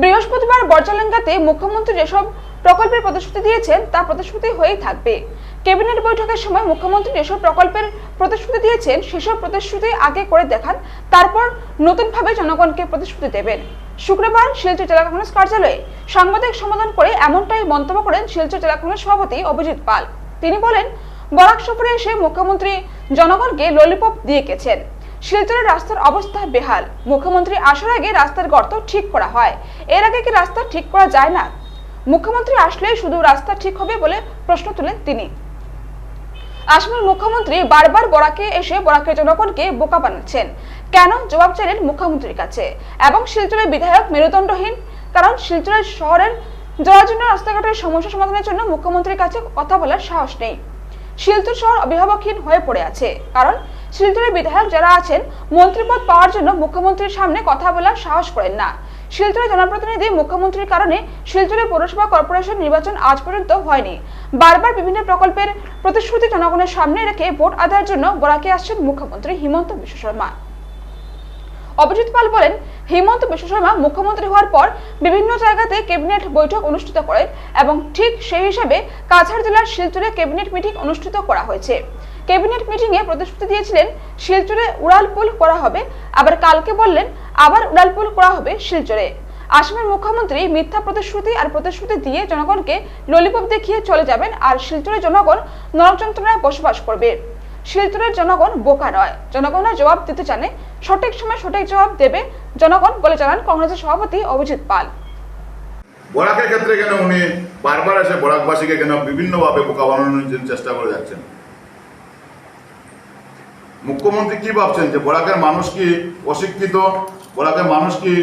বৃহস্পতিবার বর্জালেঙ্গাতে মুখ্যমন্ত্রী যেসব প্রকল্পের প্রতিশ্রুতি দিয়েছেন, তা প্রতিশ্রুতি হয়েই থাকবে। ক্যাবিনেট বৈঠকের সময় মুখ্যমন্ত্রী যেসব প্রকল্পের প্রতিশ্রুতি দিয়েছেন, সেসব প্রতিশ্রুতি আগে করে দেখান, তারপর নতুনভাবে জনগণকে প্রতিশ্রুতি দেবেন। শুক্রবার শিলচর জেলা কংগ্রেস কার্যালয়ে সাংবাদিক সম্বোধন করে এমনটাই মন্তব্য করেন শিলচর জেলা কংগ্রেস সভাপতি অভিজিৎ পাল। তিনি বলেন, বরাক সফরে এসে মুখ্যমন্ত্রী জনগণকে ললিপপ দিয়ে গেছেন। শিলচরের রাস্তার অবস্থা বেহাল। মুখ্যমন্ত্রী আসার আগে রাস্তার গর্ত ঠিক করা হয়। এর আগে কি রাস্তা ঠিক করা যায় না? মুখ্যমন্ত্রী আসলে শুধু রাস্তা ঠিক হবে বলে প্রশ্ন তুলেন তিনি। আসামের মুখ্যমন্ত্রী বারবার বরাকে এসে বরাকের জনগণকে বোকা বানাচ্ছেন। কেন? জবাব চাইলেন মুখ্যমন্ত্রীর কাছে। এবং শিলচরের বিধায়ক মেরুদণ্ডহীন। কারণ শিলচরের শহরের জরাজীর্ণ রাস্তাঘাটের সমস্যা সমাধানের জন্য মুখ্যমন্ত্রীর কাছে কথা বলার সাহস নেই। শিলচর শহর অভিভাবকহীন হয়ে পড়ে আছে। কারণ শিলচরের বিধায়ক যারা আছেন, মন্ত্রীপদ পাওয়ার জন্য মুখ্যমন্ত্রীর সামনে কথা বলার সাহস করেন না। শিলচরের জনপ্রতিনিধি মুখ্যমন্ত্রীর কারণে শিলচরের পৌরসভা কর্পোরেশন নির্বাচন আজ পর্যন্ত হয়নি। বারবার বিভিন্ন প্রকল্পের প্রতিশ্রুতি জনগণের সামনে রেখে ভোট আদায়ের জন্য বরাকে আসছেন মুখ্যমন্ত্রী হিমন্ত বিশ্ব শর্মা। অভিজিৎ পাল বলেন, হিমন্ত বিশ্ব শর্মা মুখ্যমন্ত্রী হওয়ার পর বিভিন্ন জায়গাতে ক্যাবিনেট বৈঠক অনুষ্ঠিত করেন এবং ঠিক সেই হিসাবে কাছাড় জেলার শিলচরে ক্যাবিনেট মিটিং অনুষ্ঠিত করা হয়েছে। ক্যাবিনেট মিটিং এ প্রতিশ্রুতি দিয়েছিলেন, শিলচরে উড়ালপুল করা হবে। আবার কালকে বললেন, আবার উড়ালপুল করা হবে শিলচরে। আসামের মুখ্যমন্ত্রী মিথ্যা প্রতিশ্রুতি আর প্রতিশ্রুতি দিয়ে জনগণকে ললিপপ দেখিয়ে চলে যাবেন আর শিলচরের জনগণ নরক যন্ত্রণায় বসবাস করবে। শিলচরের জনগণ বোকা নয়। জনগণের জবাব দিতে জানে, সঠিক সময় সঠিক জবাব দেবে জনগণ বলে জানান কংগ্রেসের সভাপতি অভিজিৎ পাল। বরাকের ক্ষেত্রে কেন উনি বারবার এসে বরাকবাসীকে কেন বিভিন্নভাবে বোকা বানানোর চেষ্টা করে যাচ্ছেন? মুখ্যমন্ত্রী কি ভাবছেন? যে বরাকের মানুষ কি অশিক্ষিত? বরাকের মানুষ কি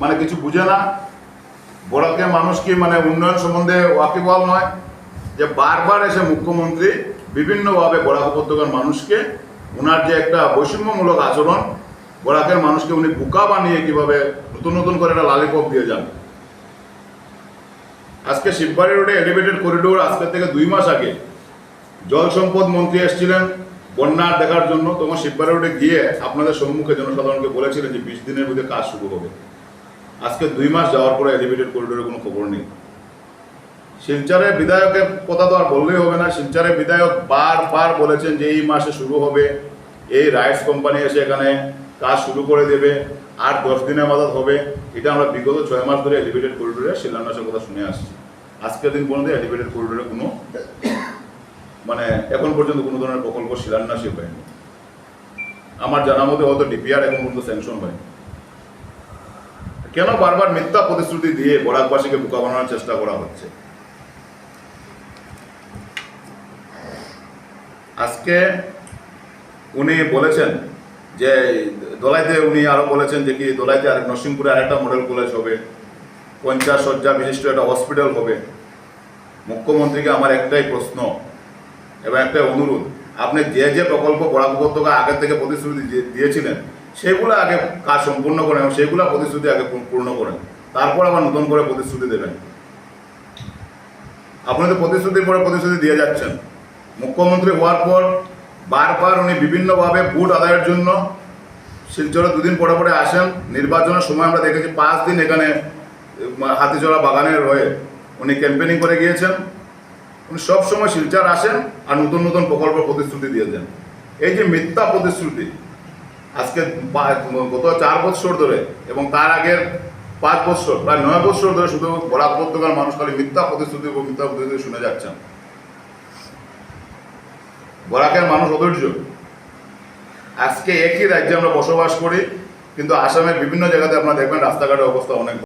মানে কিছু বুঝে না? বরাকের মানুষ কি মানে উন্নয়ন সম্বন্ধে ওয়াকিবল নয়? যে বারবার এসে মুখ্যমন্ত্রী বিভিন্নভাবে বরাক উপত্যকার মানুষকে ওনার যে একটা বৈষম্যমূলক আচরণ, বরাকের মানুষকে উনি বোকা বানিয়ে কীভাবে নতুন নতুন করে একটা লালিপপ দিয়ে যান? আজকে শিববাড়ি রোডে এলিভেটেড করিডোর আজকে থেকে দুই মাস আগে জল সম্পদ মন্ত্রী এসেছিলেন। বন্যার দেখার জন্য তোমার শিববাড়ি রোডে গিয়ে আপনাদের সম্মুখে জনসাধারণকে বলেছিলেন যে বিশ দিনের মধ্যে কাজ শুরু হবে। আজকে দুই মাস যাওয়ার পরে এলিভেটেড করিডোরের কোনো খবর নেই। শিলচরের বিধায়কের কথা তো আর বললেই হবে না। শিলচরের বিধায়ক বারবার বলেছেন যে এই মাসে শুরু হবে। এই রাইটস কোম্পানি এসে এখানে কাজ শুরু করে দেবে। আর দশ দিনের মাথাত হবে। এটা আমরা বিগত ছয় মাস ধরে এলিভেটেড করিডোরে শিলান্যাসের কথা শুনে আসছি। আজকের দিন পর্যন্ত এলিভেটেড করিডোরে কোনো মানে এখন পর্যন্ত কোনো ধরনের প্রকল্প শিলান্যাসই হয়নি। আমার জানা মতে হয়তো ডিপিআর এখন পর্যন্ত স্যাংশন হয়নি। কেন বারবার মিথ্যা প্রতিশ্রুতি দিয়ে বরাকবাসীকে বোকা বানানোর চেষ্টা করা হচ্ছে? আজকে উনি বলেছেন যে দোলাইতে উনি আরও বলেছেন যে কি দোলাইতে আর নরসিংপুরে আরেকটা মডেল কলেজ হবে, পঞ্চাশ শয্যা বিশিষ্ট একটা হসপিটাল হবে। মুখ্যমন্ত্রীকে আমার একটাই প্রশ্ন এবং একটা অনুরোধ। আপনি যে যে প্রকল্প বরাক উপত্যকা আগে থেকে প্রতিশ্রুতি দিয়ে- দিয়েছিলেন, সেগুলো আগে কাজ সম্পূর্ণ করেন এবং সেগুলো প্রতিশ্রুতি আগে পূর্ণ করেন। তারপর আবার নতুন করে প্রতিশ্রুতি দেবেন। আপনি তো প্রতিশ্রুতির পরে প্রতিশ্রুতি দিয়ে যাচ্ছেন। মুখ্যমন্ত্রী হওয়ার পর বারবার উনি বিভিন্নভাবে ভোট আদায়ের জন্য শিলচরে দুদিন পরে পরে আসেন। নির্বাচনের সময় আমরা দেখেছি পাঁচ দিন এখানে হাতিচড়া বাগানে রয়ে উনি ক্যাম্পেনিং করে গিয়েছেন। উনি সবসময় শিলচর আসেন আর নতুন নতুন প্রকল্প প্রতিশ্রুতি দিয়ে দেন। এই যে মিথ্যা প্রতিশ্রুতি, আজকে গত চার বছর ধরে এবং তার আগের পাঁচ বছর, প্রায় নয় বছর ধরে শুধু বরাক উপত্যকার মানুষ খালি মিথ্যা প্রতিশ্রুতি এবং মিথ্যা প্রতিশ্রুতি শুনে যাচ্ছেন। বরাকের মানুষ অধৈর্য। আজকে একই রাজ্যে আমরা বসবাস করি, কিন্তু আসামের বিভিন্ন জায়গাতে আপনারা দেখবেন রাস্তাঘাটের অবস্থা অনেক